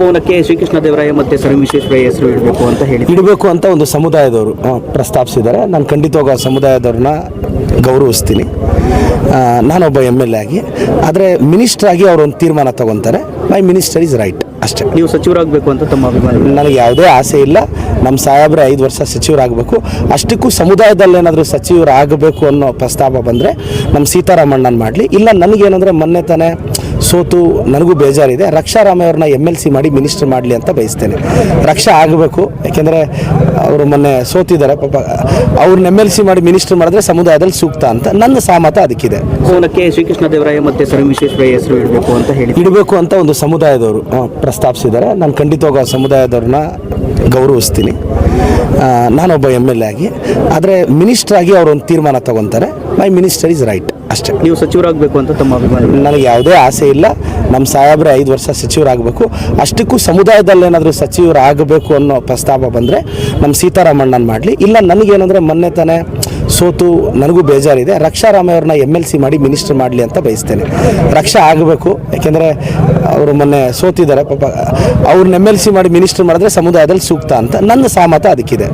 ಭವನಕ್ಕೆ ಶ್ರೀಕೃಷ್ಣ ದೇವರಾಯ ಮತ್ತೆ ಸರ್ ವಿಶ್ವೇಶ್ವರಯ್ಯ ಹೆಸರು ಇಡಬೇಕು ಅಂತ ಹೇಳಿ ಇಡಬೇಕು ಅಂತ ಒಂದು ಸಮುದಾಯದವರು ಪ್ರಸ್ತಾಪಿಸಿದ್ದಾರೆ. ನಾನು ಖಂಡಿತವಾಗ ಆ ಸಮುದಾಯದವ್ರನ್ನ ಗೌರವಿಸ್ತೀನಿ. ನಾನೊಬ್ಬ ಎಂ ಎಲ್ ಎ ಆಗಿ. ಆದರೆ ಮಿನಿಸ್ಟರ್ ಆಗಿ ಅವರು ಒಂದು ತೀರ್ಮಾನ ತಗೊತಾರೆ. ಮೈ ಮಿನಿಸ್ಟರ್ ಇಸ್ ರೈಟ್ ಅಷ್ಟೇ. ನೀವು ಸಚಿವರಾಗಬೇಕು ಅಂತ ತಮ್ಮ ಅಭಿಮಾನ ನನಗೆ ಯಾವುದೇ ಆಸೆ ಇಲ್ಲ. ನಮ್ಮ ಸಾಹೇಬ್ರೆ ಐದು ವರ್ಷ ಸಚಿವರಾಗಬೇಕು. ಅಷ್ಟಕ್ಕೂ ಸಮುದಾಯದಲ್ಲಿ ಏನಾದರೂ ಸಚಿವರಾಗಬೇಕು ಅನ್ನೋ ಪ್ರಸ್ತಾಪ ಬಂದರೆ ನಮ್ಮ ಸೀತಾರಾಮಣ್ಣನ ಮಾಡಲಿ. ಇಲ್ಲ ನನಗೇನಂದರೆ ಮೊನ್ನೆ ತಾನೇ ಸೋತು ನನಗೂ ಬೇಜಾರಿದೆ. ರಕ್ಷಾ ರಾಮಯ್ಯವ್ರನ್ನ ಎಂ ಎಲ್ ಸಿ ಮಾಡಿ ಮಿನಿಸ್ಟರ್ ಮಾಡಲಿ ಅಂತ ಬಯಸ್ತೇನೆ. ರಕ್ಷಾ ಆಗಬೇಕು. ಯಾಕೆಂದರೆ ಅವರು ಮೊನ್ನೆ ಸೋತಿದ್ದಾರೆ. ಪಾಪ ಅವ್ರನ್ನ ಎಂ ಎಲ್ ಸಿ ಮಾಡಿ ಮಿನಿಸ್ಟರ್ ಮಾಡಿದ್ರೆ ಸಮುದಾಯದಲ್ಲಿ ಸೂಕ್ತ ಅಂತ ನನ್ನ ಸಹಮತ ಅದಕ್ಕಿದೆ. ಕೋಲಕ್ಕೆ ಶ್ರೀಕೃಷ್ಣ ದೇವರಾಯ ಮತ್ತು ಸರ್ ವಿಶ್ವೇಶ್ವರಯ್ಯ ಹೆಸರು ಇಡಬೇಕು ಅಂತ ಹೇಳಿ ಇಡಬೇಕು ಅಂತ ಒಂದು ಸಮುದಾಯದವರು ಪ್ರಸ್ತಾಪಿಸಿದ್ದಾರೆ. ನಾನು ಖಂಡಿತವಾಗ ಆ ಸಮುದಾಯದವ್ರನ್ನ ಗೌರವಿಸ್ತೀನಿ. ನಾನೊಬ್ಬ ಎಂ ಎಲ್ ಎ ಆಗಿ. ಆದರೆ ಮಿನಿಸ್ಟ್ರಾಗಿ ಆಗಿ ಅವರು ಒಂದು ತೀರ್ಮಾನ ತಗೊತಾರೆ. ಮೈ ಮಿನಿಸ್ಟರ್ ಇಸ್ ರೈಟ್ ಅಷ್ಟೇ. ನೀವು ಸಚಿವರಾಗಬೇಕು ಅಂತ ತಮ್ಮ ಅಭಿಮಾನ ನನಗೆ ಯಾವುದೇ ಆಸೆ ಇಲ್ಲ. ನಮ್ಮ ಸಾಹೇಬ್ರೆ ಐದು ವರ್ಷ ಸಚಿವರಾಗಬೇಕು. ಅಷ್ಟಕ್ಕೂ ಸಮುದಾಯದಲ್ಲೇನಾದರೂ ಸಚಿವರಾಗಬೇಕು ಅನ್ನೋ ಪ್ರಸ್ತಾಪ ಬಂದರೆ ನಮ್ಮ ಸೀತಾರಾಮಣ್ಣನ ಮಾಡಲಿ. ಇಲ್ಲ ನನಗೇನಂದರೆ ಮೊನ್ನೆ ತಾನೇ ಸೋತು ನನಗೂ ಬೇಜಾರಿದೆ. ರಕ್ಷಾ ರಾಮಯ್ಯವ್ರನ್ನ ಎಂ ಎಲ್ ಸಿ ಮಾಡಿ ಮಿನಿಸ್ಟರ್ ಮಾಡಲಿ ಅಂತ ಬಯಸ್ತೇನೆ. ರಕ್ಷಾ ಆಗಬೇಕು. ಯಾಕೆಂದರೆ ಅವರು ಮೊನ್ನೆ ಸೋತಿದ್ದಾರೆ. ಪಾಪ ಅವ್ರನ್ನ ಎಂ ಎಲ್ ಸಿ ಮಾಡಿ ಮಿನಿಸ್ಟರ್ ಮಾಡಿದ್ರೆ ಸಮುದಾಯದಲ್ಲಿ ಸೂಕ್ತ ಅಂತ. ನನ್ನ ಸಹಮತ ಅದಕ್ಕಿದೆ.